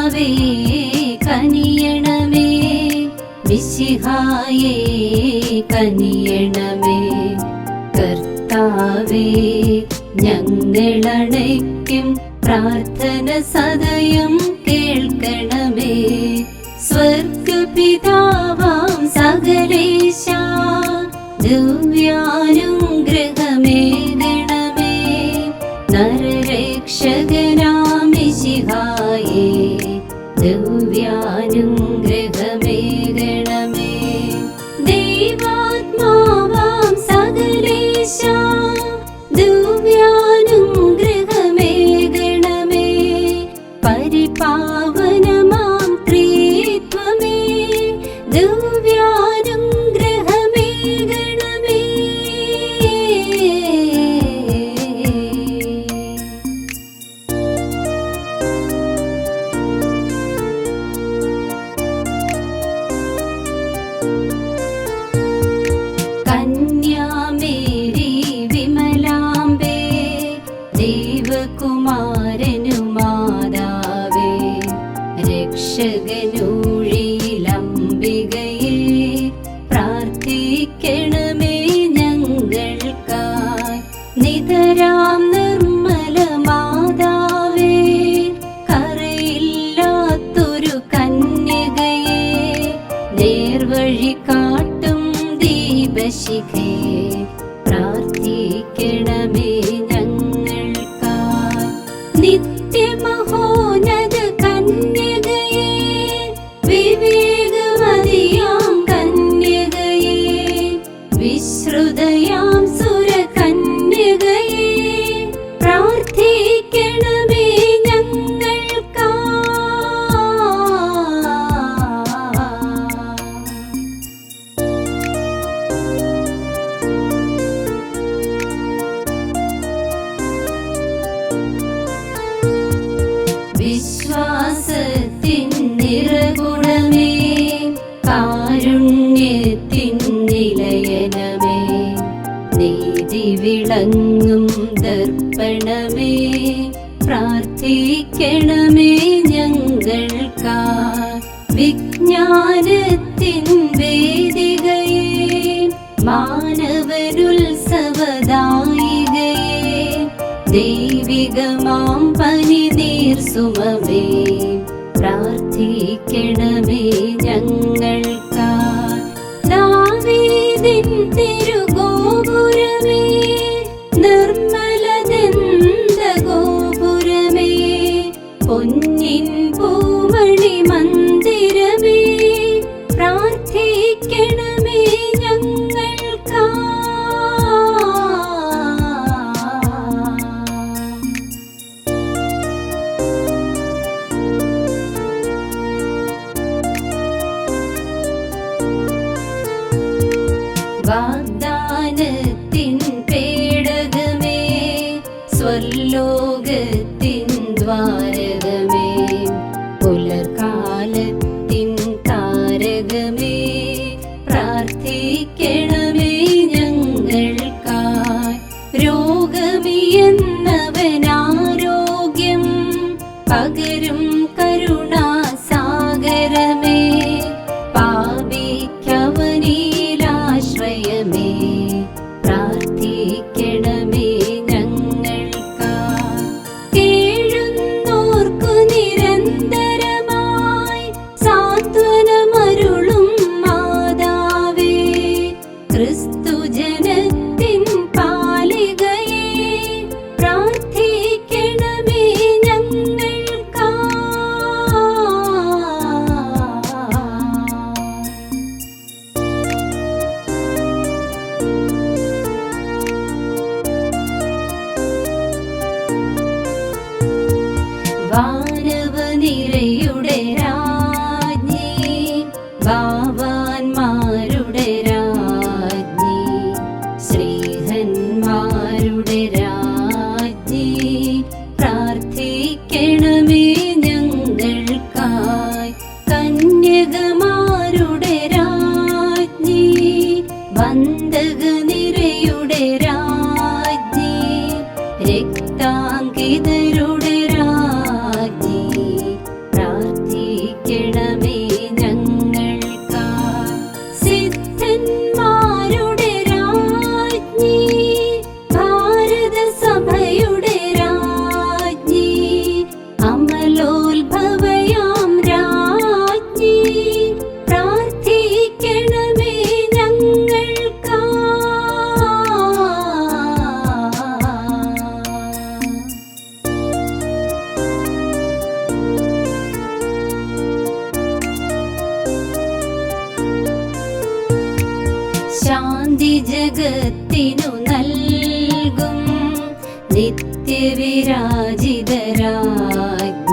കർത്താവേ കനിയണമേ. വിശിഹായേ കനിയണമേ. കർത്താവേ ഞങ്ങളണയ്ക്കും പ്രാർത്ഥന സദയം കേൾക്കണമേ. സ്വർഗപിതാവാം സകലേശ ദിവ്യാനുഗ്രഹമേ ഗണമേ നരരക്ഷകനാം ദേവകുമാരനു മാതാവേ രക്ഷകനൂഴിലംബികയെ പ്രാർത്ഥിക്കണമേ ഞങ്ങൾക്കായി. നിതരാം നിർമ്മല മാതാവേ കറയില്ലാത്തൊരു കന്യകയെ നേർവഴി കാട്ടും ദീപശിഖേ നീതി വിളങ്ങും ദർപ്പണമേ പ്രാർത്ഥിക്കണമേ ഞങ്ങൾക്കാ. വിജ്ഞാനത്തിൻ വേദികയെ മാനവരുത്സവദായികയെ ദൈവികമാം പനി നീർസുമമേ പ്രാർത്ഥിക്കണമേ ഞങ്ങൾക്കാ. വാഗ്ദാനത്തിൻ പേടകമേ സ്വർലോകത്തിൻ ദ്വാരകമേ പുലർകാലത്തിൻ താരകമേ പ്രാർത്ഥിക്കണമേ ഞങ്ങൾക്കായി. രോഗമിയെന്നവനാരോഗ്യം പകരും the ശാന്തി ജഗത്തിനു നൽകും നിത്യവിരാജിതരാജ്ഞി